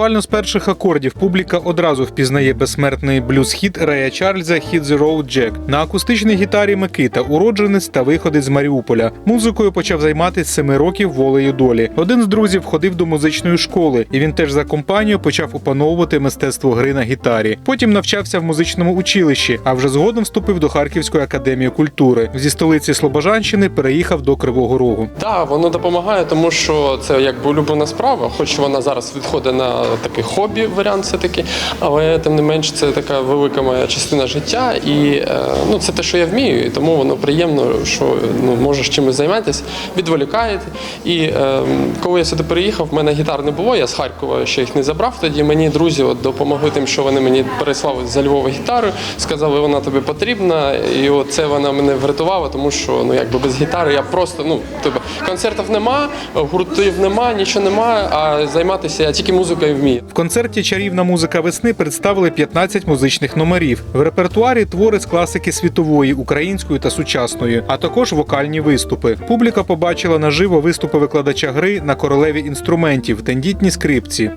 Буквально з перших акордів публіка одразу впізнає безсмертний блюз-хіт Рея Чарльза «Hit the Road Jack». На акустичній гітарі Микита, уродженець та виходить з Маріуполя. Музикою почав займатися семи років волею долі. Один з друзів ходив до музичної школи, і він теж за компанію почав опановувати мистецтво гри на гітарі. Потім навчався в музичному училищі, а вже згодом вступив до Харківської академії культури. Зі столиці Слобожанщини переїхав до Кривого Рогу. Так, воно допомагає, тому що це якби улюблена справа, хоч вона зараз відходить на такий хобі варіант все-таки, але тим не менш це така велика моя частина життя, і е, ну, це те, що я вмію, і тому воно приємно, що ну, можеш чимось займатися, відволікаєте. І е, коли я сюди переїхав, в мене гітар не було, я з Харкова ще їх не забрав. Тоді мені друзі от, допомогли тим, що вони мені переслали за Львова гітару, сказали, вона тобі потрібна, і от це вона мене врятувала, тому що ну якби без гітари я просто ну типу, концертів нема, гуртів нема, нічого нема, а займатися я тільки музикою вмію. В концерті Чарівна музика весни представили 15 музичних номерів. В репертуарі твори з класики світової, української та сучасної, а також вокальні виступи. Публіка побачила наживо виступи викладача гри на королеві інструментів, тендітні скрипці.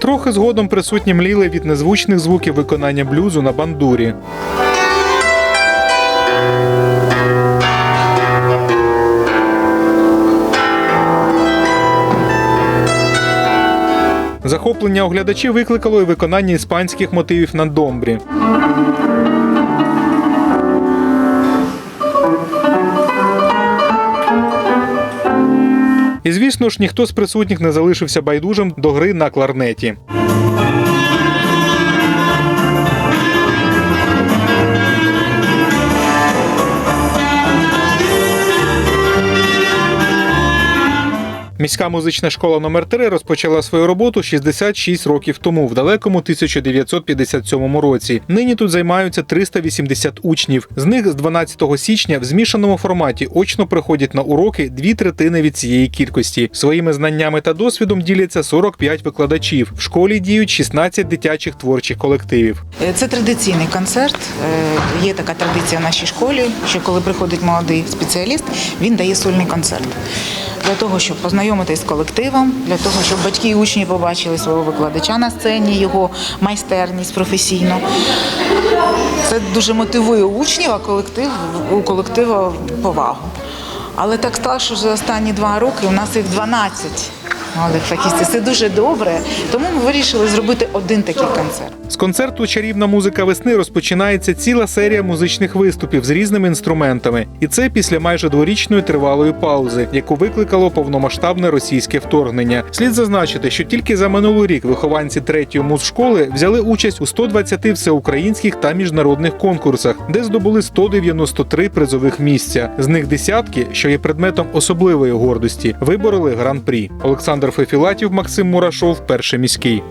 Трохи згодом присутні мліли від незвучних звуків виконання блюзу на бандурі. Захоплення оглядачів викликало і виконання іспанських мотивів на домбрі. І звісно ж, ніхто з присутніх не залишився байдужим до гри на кларнеті. Міська музична школа номер 3 розпочала свою роботу 66 років тому, в далекому 1957 році. Нині тут займаються 380 учнів. З них з 12 січня в змішаному форматі очно приходять на уроки дві третини від цієї кількості. Своїми знаннями та досвідом діляться 45 викладачів. В школі діють 16 дитячих творчих колективів. Е, Це традиційний концерт. Е, Є така традиція в нашій школі, що коли приходить молодий спеціаліст, він дає сольний концерт. Для того, щоб познайомитись з колективом, для того, щоб батьки і учні побачили свого викладача на сцені, його майстерність професійну. Це дуже мотивує учнів, а колектив у колективу повагу. Але так сталося, що за останні два роки у нас їх 12 молодих фахістів. Це дуже добре. Тому ми вирішили зробити один такий концерт. З концерту Чарівна музика весни розпочинається ціла серія музичних виступів з різними інструментами, і це після майже дворічної тривалої паузи, яку викликало повномасштабне російське вторгнення. Слід зазначити, що тільки за минулий рік вихованці третьої музшколи взяли участь у 120 всеукраїнських та міжнародних конкурсах, де здобули 193 призових місця. З них десятки, що є предметом особливої гордості, вибороли гран-прі. Олександр Фефілатів, Максим Мурашов, перший міський.